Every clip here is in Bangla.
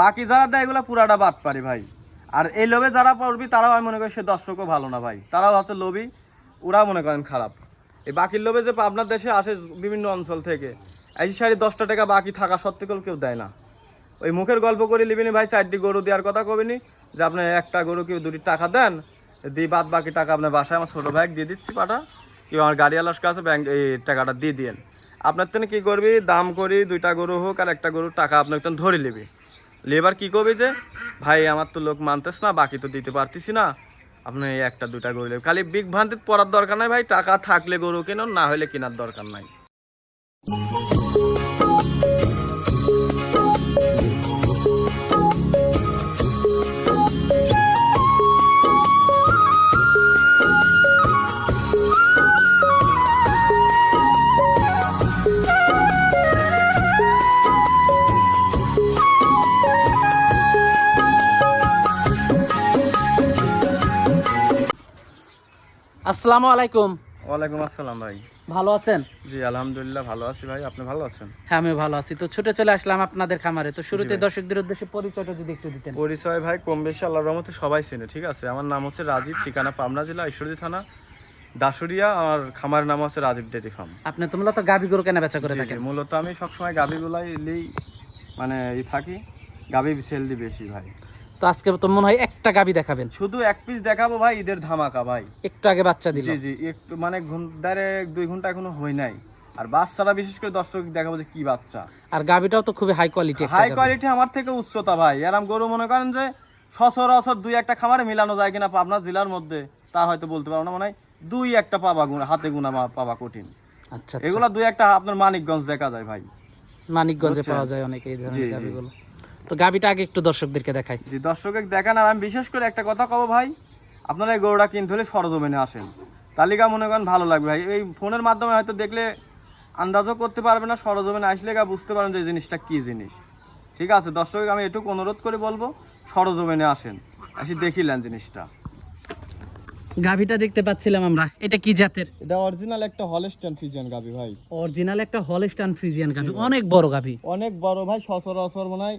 বাকি যারা দেয় এগুলো পুরাটা বাদ পারি ভাই। আর এই লোভে যারা পড়বি, তারাও আমি মনে করি সে দর্শকও ভালো না ভাই। তারাও হচ্ছে লোভী, ওরা মনে করেন খারাপ। এই বাকির লোভে যে আপনার দেশে আসে বিভিন্ন অঞ্চল থেকে, এই শাড়ি দশটা টাকা বাকি থাকা সত্ত্বেও কেউ দেয় না। ওই মুখের গল্প করে লিবিনি ভাই, চারটি গরু দেওয়ার কথা কবিনি, যে আপনি একটা গরু কেউ দুটি টাকা দেন, দিয়ে বাদ বাকি টাকা আপনার বাসায় আমার ছোটো ভাই দিয়ে দিচ্ছি পাঠা কেউ আমার গাড়ি গাড়িওয়ালার কাছে ব্যাংক এই টাকাটা দিয়ে দিয়েন। আপনার তেনে কী করবি? দাম করি, দুইটা গরু হোক আর একটা গরুর টাকা আপনার একদম ধরে নিবি। লেবার কি করবে যে, ভাই, আমার তো লোক মানতেছ না, বাকি তো দিতে পারতিস না। আপনি একটা, দুটা গরু খালি বিগ ভান্তিত পড়ার দরকার নাই ভাই, টাকা থাকলে গরু কেন, না হলে কেনার দরকার নাই। আসসালামু আলাইকুম। ওয়ালাইকুম আসসালাম ভাই। ভালো আছেন? জি আলহামদুলিল্লাহ ভালো আছি ভাই। আপনি ভালো আছেন? হ্যাঁ আমি ভালো আছি। তো ছুটে চলে আসলাম আপনাদের খামারে। তো শুরুতে দর্শকদের উদ্দেশ্যে পরিচয়টা যদি একটু দিতেন। পরিচয় ভাই কম বেশি আল্লাহর রহমতে সবাই চেনে ঠিক আছে? আমার নাম হচ্ছে রাজীব ঠিকানা পাবনা জেলা ঈশ্বরদী থানা দাসুরিয়া আমার খামারের নাম হচ্ছে রাজীব ডেরি ফার্ম। আপনি তো মূলত গাভী গরু কেনা বেচা করে থাকেন। মূলত আমি সবসময় গাবিগুলাই এলেই মানে ই থাকি। গাবি সেল দি বেশি ভাই। তো আজকে তো মনে হয় একটা গাভী দেখাবেন। শুধু এক পিস দেখাবো ভাই ঈদের ধামাকা ভাই। একটু আগে বাচ্চা দিল। জি জি একটু মানে ঘন্টারে দুই ঘণ্টা এখনও হয় নাই। আর বাচ্চারা বিশেষ করে দর্শক দেখাবো যে কি বাচ্চা। আর গাভীটাও তো খুবই হাই কোয়ালিটি হাই কোয়ালিটি আমার থেকে উচ্চতা ভাই। এরম গরু মনে করেন যে সচরাচর দুই একটা খামারে মিলানো যায় কিনা পাবনা জেলার মধ্যে তা হয়তো বলতে পারব না। মানে হয় দুই একটা পাবা গুণা হাতে গুণা পাবা কঠিন। আচ্ছা আচ্ছা। এগুলা দুই একটা আপনার মানিকগঞ্জ দেখা যায় ভাই। মানিকগঞ্জে পাওয়া যায় অনেক এই ধরনের জি। তো গাভীটা আগে একটু দর্শকদেরকে দেখাই। যে দর্শকে দেখান আর আমি বিশেষ করে একটা কথা কব ভাই আপনারা এই গরুটা কিনতে হলে সরজমিনে আসেন। তালিকা মনে করেন ভালো লাগবে ভাই। এই ফোনের মাধ্যমে হয়তো দেখলে আন্দাজও করতে পারবে না সরজমিনে আসলে গা বুঝতে পারেন যে এই জিনিসটা কি জিনিস। ঠিক আছে দর্শক আমি এটুকু অনুরোধ করে বলব সরজমিনে আসেন। আসি দেখিলেন জিনিসটা। গাভীটা দেখতে পাচ্ছিলাম আমরা এটা কি জাতের? এটা অরিজিনাল একটা হলস্টাইন ফিজিয়ান গাবি ভাই। অরিজিনাল একটা হলস্টান ফ্রিজিয়ান গাভী অনেক বড় গাভী। অনেক বড় ভাই সচরাচর মনে হয়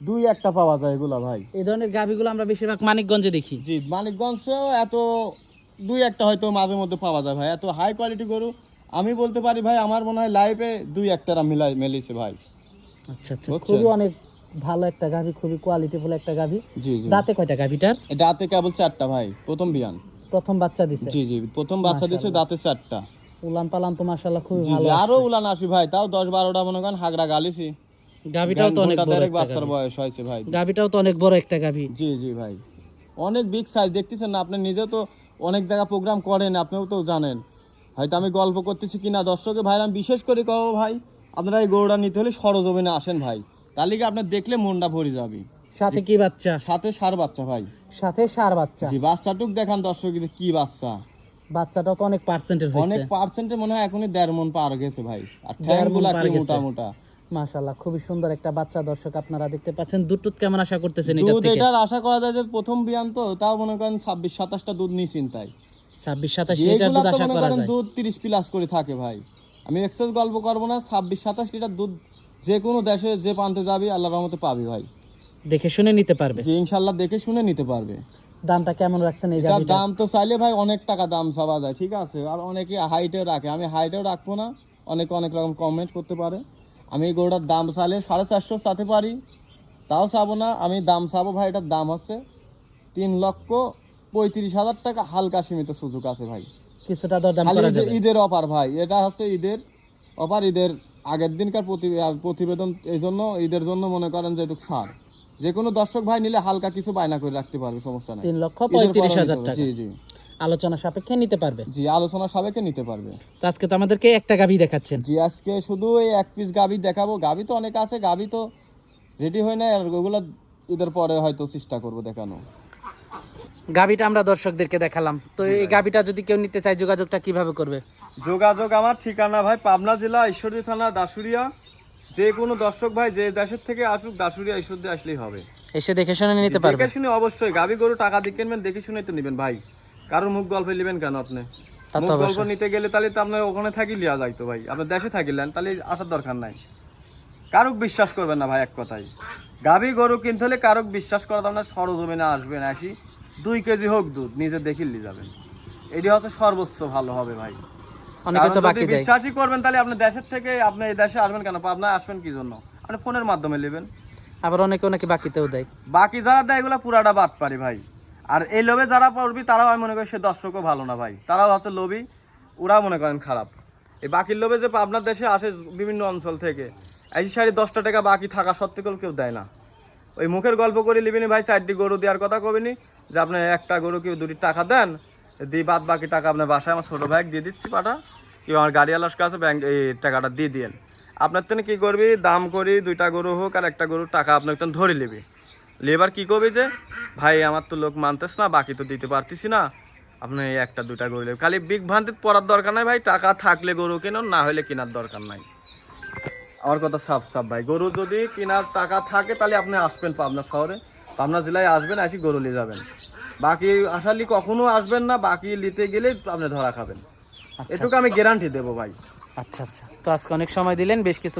দুই একটা পাওয়া যায় এগুলা ভাই। এই ধরনের গাভীগুলো আমরা বেশিরভাগ মানিকগঞ্জে দেখি। জি মানিকগঞ্জেও এত দুই একটা হয়তো মাঝে মধ্যে পাওয়া যায় ভাই। এত হাই কোয়ালিটি গরু আমি বলতে পারি ভাই আমার মনে হয় লাইফে দুই একটারা মিলাই মেলিছে ভাই। আচ্ছা আচ্ছা। খুবই অনেক ভালো একটা গাভী খুবই কোয়ালিটিফুল একটা গাভী। জি জি। দাঁতে কয়টা গাভীটার? দাঁতে কেবল চারটা ভাই প্রথম বিয়ান। প্রথম বাচ্চা দিছে? জি জি প্রথম বাচ্চা দিছে দাঁতে চারটা। উলান পালান তো মাশাআল্লাহ খুবই ভালো জি আরও উলান আসি ভাই তাও দশ বারোটা মনে করেন হাগড়া গালিছি। গাভীটাও তো অনেক বড় একটা বাচ্চার বয়স হয়েছে ভাই। গাভীটাও তো অনেক বড় একটা গাভী। জি জি ভাই। অনেক বিগ সাইজ দেখতেছেন না আপনি নিজে তো অনেক জায়গা প্রোগ্রাম করেন আপনিও তো জানেন। হয়তো আমি গল্প করতেছি কিনা দর্শকে ভাই আমি বিশেষ করে কব ভাই আপনারা এই গরুটা নিতে হলে সরজমিনে আসেন ভাই। তাহলে কি আপনার দেখলে মনটা ভরে যাবে? সাথে কি বাচ্চা? সাথে সার বাচ্চা ভাই। সাথে সার বাচ্চা। জি বাচ্চাটুক দেখান দর্শক কি বাচ্চা? বাচ্চাটাও তো অনেক পার্সেন্টের অনেক হয়েছে পার্সেন্টে মনে হয় এখনই দেড় মন পার গেছে ভাই। আর দেড় ঠ্যাং মণগুলা পার কি মোটা মোটা মাশাআল্লাহ খুবই সুন্দর একটা বাচ্চা দর্শক আপনারা দেখতে পাচ্ছেন। দুধ কেমন আশা করতেছেন এটা থেকে? এটার আশা করা যায় যে প্রথম বিয়ান তো তাও মনে করেন ছাব্বিশ সাতাশটা দুধ নিয়ে চিন্তায়। ছাব্বিশ সাতাশ লিটার দুধ আশা করা যায়। দুধ তিরিশ প্লাস করে থাকে ভাই। আমি এক্সেস গল্প করব না ছাব্বিশ সাতাশ লিটার দুধ যে কোনো দেশে যে প্রান্তে যাবি আল্লাহ রহমতে পাবি ভাই। দেখে শুনে নিতে পারবে। যে ইনশাল্লাহ দেখে শুনে নিতে পারবে। দামটা কেমন রাখছেন এই দাম তো চাইলে ভাই অনেক টাকা দাম চাওয়া যায় ঠিক আছে? আর অনেকে হাইটে রাখে। আমি হাইটেও রাখব না অনেকে অনেক রকম কমেন্ট করতে পারে। আমি গরুটার দাম চাইলে সাড়ে চারশো চাতে পারি। তাও চাবো না আমি দাম চাবো ভাই এটার দাম হচ্ছে তিন লক্ষ পঁয়ত্রিশ হাজার টাকা। হালকা সীমিত সুযোগ আছে ভাই। কিছুটা দরদাম করা যাবে। ঈদের অফার ভাই এটা হচ্ছে ঈদের অফার ঈদের আগের দিনকার প্রতিবেদন এই জন্য ঈদের জন্য মনে করেন যে একটু ছাড়। যে কোনো দর্শক ভাই নিলে হালকা কিছু বায়না করে রাখতে পারবে সমস্যা নাই। তিন লক্ষ পঁয়ত্রিশ হাজার টাকা। জি জি। আলোচনা সাপেক্ষে নিতে পারবে। জি আলোচনা সবাইকে নিতে পারবে। তো আজকে তো আমাদেরকে একটা গাভী দেখাচ্ছেন। জি আজকে শুধু এই এক পিস গাবি দেখাবো। গাবি তো অনেক আছে গাবি তো রেডি হয় না আর ওগুলো ঈদের পরে হয়তো চেষ্টা করব দেখানো। গাভীটা আমরা দর্শকদেরকে দেখালাম। তো এই গাভীটা যদি কেউ নিতে চায় যোগাযোগটা কীভাবে করবে? যোগাযোগ আমার ঠিকানা ভাই পাবনা জেলা ঈশ্বরদী থানা দাসুরিয়া যে কোনো দর্শক ভাই যে দেশের থেকে আসুক দাসুরিয়া ঈশ্বরদী আসলেই হবে। এসে দেখে শুনে নিতে পারবে। দেখে শুনে অবশ্যই গাবি গরু টাকা দিয়ে কিনবেন দেখে শুনে তো নেবেন ভাই। কারোর মুখ গল্পে নেবেন কেন আপনি? মুখ গল্প নিতে গেলে তাহলে তো আপনার ওখানে থাকি লিয়া যাইতো ভাই। আপনার দেশে থাকিলেন তাহলে আসার দরকার নাই। কারুক বিশ্বাস করবেন না ভাই এক কথাই গাভী গরু কিনতে হলে কারও বিশ্বাস করা না সরজমিনে আসবেন আসি। দুই কেজি হোক দুধ নিজে দেখিলি যাবেন। এটি হচ্ছে সর্বোচ্চ ভালো হবে ভাই। অনেকে তো বাকি দেয়। বিশ্বাসই করবেন তাহলে আপনি দেশের থেকে আপনি এই দেশে আসবেন কেন? আপনার আসবেন কি জন্য? আপনি ফোনের মাধ্যমে নেবেন। আবার অনেকে অনেকে বাকিতেও দেয়। বাকি যারা দেয় এগুলো পুরাটা বাদ পারি ভাই। আর এই লোভে যারা পড়বি, তারাও আমি মনে করি সে দর্শকও ভালো না ভাই। তারাও হচ্ছে লোভী, ওরাও মনে করেন খারাপ। এই বাকির লোভে যে আপনার দেশে আসে বিভিন্ন অঞ্চল থেকে, এই শাড়ি দশটা টাকা বাকি থাকা সত্ত্বেও কেউ দেয় না। ওই মুখের গল্প করে লিবিনি ভাই, চারটি গরু দেওয়ার কথা কবিনি, যে আপনি একটা গরু কেউ দুটি টাকা দেন, দিয়ে বাদ বাকি টাকা আপনার বাসায় আমার ছোটো ভাই দিয়ে দিচ্ছি পাটা, কেউ আমার গাড়ি গাড়িওয়ালার কাছে ব্যাংক এই টাকাটা দিয়ে দিয়েন। আপনার তেনে কী করবি? দাম করি, দুইটা গরু হোক আর একটা গরুর টাকা আপনার একদম ধরে নিবি। লেবার কি করবি যে ভাই আমার তো লোক মানতেছ না বাকি তো দিতে পারতিস না। আপনি একটা দুটা গরু নেবেন খালি বিগ ভান্তিত পড়ার দরকার নাই ভাই টাকা থাকলে গরু কেন না হলে কেনার দরকার নাই। আমার কথা সাফ সাফ ভাই গরু যদি কেনার টাকা থাকে তাহলে আপনি আসবেন পাবনা শহরে। পাবনা জেলায় আসবেন আসি গরু নিয়ে যাবেন। বাকি আসালি কখনো আসবেন না বাকি নিতে গেলে আপনি ধরা খাবেন। আচ্ছা এটুকু আমি গ্যারান্টি দেবো ভাই। আচ্ছা আচ্ছা। তো আজকে অনেক সময় দিলেন বেশ কিছু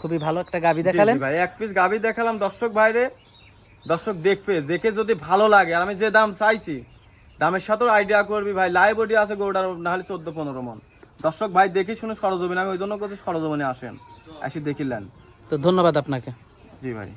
খুবই ভালো একটা গাবি দেখালেন। ভাই এক পিস গাভি দেখালাম দর্শক ভাইরে। দর্শক দেখবে দেখে যদি ভালো লাগে আর আমি যে দাম চাইছি দামের সাথেও আইডিয়া করবি ভাই লাইভ অডিও আছে গরুটার নাহলে চোদ্দ পনেরো মন। দর্শক ভাই দেখে শুনে সরজমিন আমি ওই জন্য করছি সরজমিনে আসেন এসে দেখিলেন। তো ধন্যবাদ আপনাকে। জি ভাই।